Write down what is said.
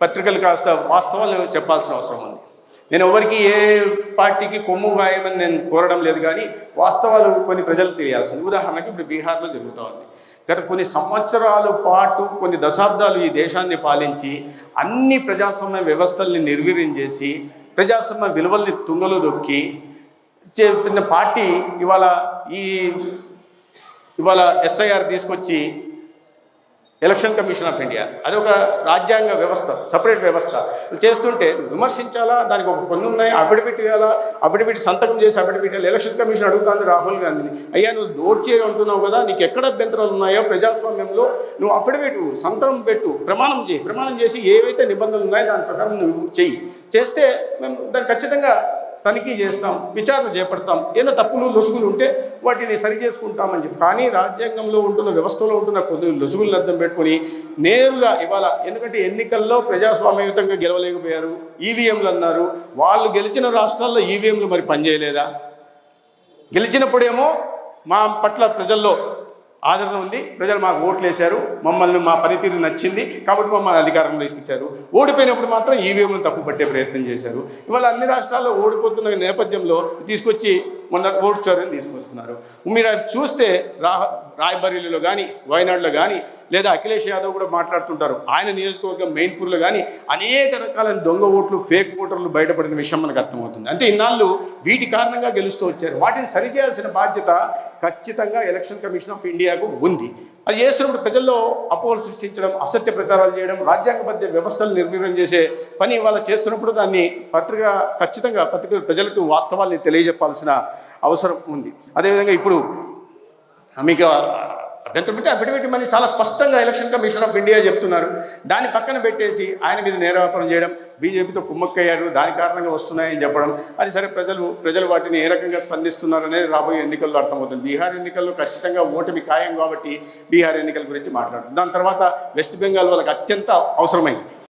పత్రికలు కాస్త వాస్తవాలు చెప్పాల్సిన అవసరం ఉంది. నేను ఎవరికి ఏ పార్టీకి కొమ్ము గాయమని నేను కోరడం లేదు కానీ వాస్తవాలు కొన్ని ప్రజలు తెలియాల్సింది ఉదాహరణకి ఇప్పుడు బీహార్లో జరుగుతూ ఉంది. గత కొన్ని సంవత్సరాల పాటు కొన్ని దశాబ్దాలు ఈ దేశాన్ని పాలించి అన్ని ప్రజాస్వామ్య వ్యవస్థల్ని నిర్వీర్యం చేసి ప్రజాస్వామ్య విలువల్ని తుంగలో దొక్కి చెప్పిన పార్టీ ఇవాళ ఈ ఇవాళ ఎస్ఐఆర్ తీసుకొచ్చి ఎలక్షన్ కమిషన్ ఆఫ్ ఇండియా. అది ఒక రాజ్యాంగ వ్యవస్థ సపరేట్ వ్యవస్థ. చేస్తుంటే విమర్శించాలా? దానికి ఒక కొన్ని ఉన్నాయి. అఫిడవిట్ వేయాలా అఫిడవిట్ సంతకం చేసి అఫిడవిట్ ఎలక్షన్ కమిషన్ అడుగుతుంది రాహుల్ గాంధీని. అయ్యా నువ్వు దోర్చే అంటున్నావు కదా? నీకు ఎక్కడ అభ్యంతరాలు ఉన్నాయో ప్రజాస్వామ్యంలో నువ్వు అఫిడవిట్ సంతకం పెట్టు ప్రమాణం చేయి. ప్రమాణం చేసి ఏవైతే నిబంధనలు ఉన్నాయో దాని ప్రకారం నువ్వు చెయ్యి. చేస్తే మేము దాన్ని ఖచ్చితంగా తనిఖీ చేస్తాం విచారణ చేపడతాం ఏదైనా తప్పులు లొసుగులు ఉంటే వాటిని సరి చేసుకుంటామని చెప్పి. కానీ రాజ్యాంగంలో ఉంటున్న వ్యవస్థలో ఉంటున్న కొద్ది లొసుగులను అర్థం పెట్టుకొని నేరుగా ఇవాళ ఎందుకంటే ఎన్నికల్లో ప్రజాస్వామ్యయుతంగా గెలవలేకపోయారు ఈవీఎంలు అన్నారు. వాళ్ళు గెలిచిన రాష్ట్రాల్లో ఈవీఎంలు మరి పనిచేయలేదా? గెలిచినప్పుడేమో మా పట్ల ప్రజల్లో ఆదరణ ఉంది. ప్రజలు మాకు ఓట్లు వేశారు. మమ్మల్ని మా పనితీరు నచ్చింది. కాబట్టి మమ్మల్ని అధికారంలో తీసుకొచ్చారు. ఓడిపోయినప్పుడు మాత్రం ఈవీఎంలు తప్పు పట్టే ప్రయత్నం చేశారు. ఇవాళ అన్ని రాష్ట్రాల్లో ఓడిపోతున్న నేపథ్యంలో తీసుకొచ్చి మొన్న ఓటు తీసుకొస్తున్నారు. మీరు అది చూస్తే రా రాయబరేలీలో కానీ వయనాడులో కానీ లేదా అఖిలేష్ యాదవ్ కూడా మాట్లాడుతుంటారు. ఆయన నియోజకవర్గం మెయిన్పూర్లో కానీ అనేక రకాలైన దొంగ ఓట్లు ఫేక్ ఓటర్లు బయటపడిన విషయం మనకు అర్థమవుతుంది. అంటే ఇన్నాళ్ళు వీటి కారణంగా గెలుస్తూ వచ్చారు. వాటిని సరిచేయాల్సిన బాధ్యత ఖచ్చితంగా ఎలక్షన్ కమిషన్ ఆఫ్ ఇండియాకు ఉంది. అది చేస్తున్నప్పుడు ప్రజల్లో అపోహలు సృష్టించడం అసత్య ప్రచారాలు చేయడం రాజ్యాంగబద్ధ వ్యవస్థలు నిర్వీర్యం చేసే పని ఇవాళ చేస్తున్నప్పుడు దాన్ని పత్రిక ఖచ్చితంగా పత్రిక ప్రజలకు వాస్తవాల్ని తెలియజెప్పాల్సిన అవసరం ఉంది. అదేవిధంగా ఇప్పుడు మీకు అభ్యంతరం పెట్టి అఫిడవిట్ మళ్ళీ చాలా స్పష్టంగా ఎలక్షన్ కమిషన్ ఆఫ్ ఇండియా చెప్తున్నారు. దాన్ని పక్కన పెట్టేసి ఆయన మీద నేరారోపణ చేయడం బీజేపీతో కుమ్మక్కయ్యారు దాని కారణంగా వస్తున్నాయని చెప్పడం. అది సరే ప్రజలు ప్రజలు వాటిని ఏ రకంగా స్పందిస్తున్నారు అనేది రాబోయే ఎన్నికల్లో అర్థమవుతుంది. బీహార్ ఎన్నికల్లో ఖచ్చితంగా ఓటమి ఖాయం కాబట్టి బీహార్ ఎన్నికల గురించి మాట్లాడుతుంది. దాని తర్వాత వెస్ట్ బెంగాల్ వాళ్ళకి అత్యంత అవసరమైంది.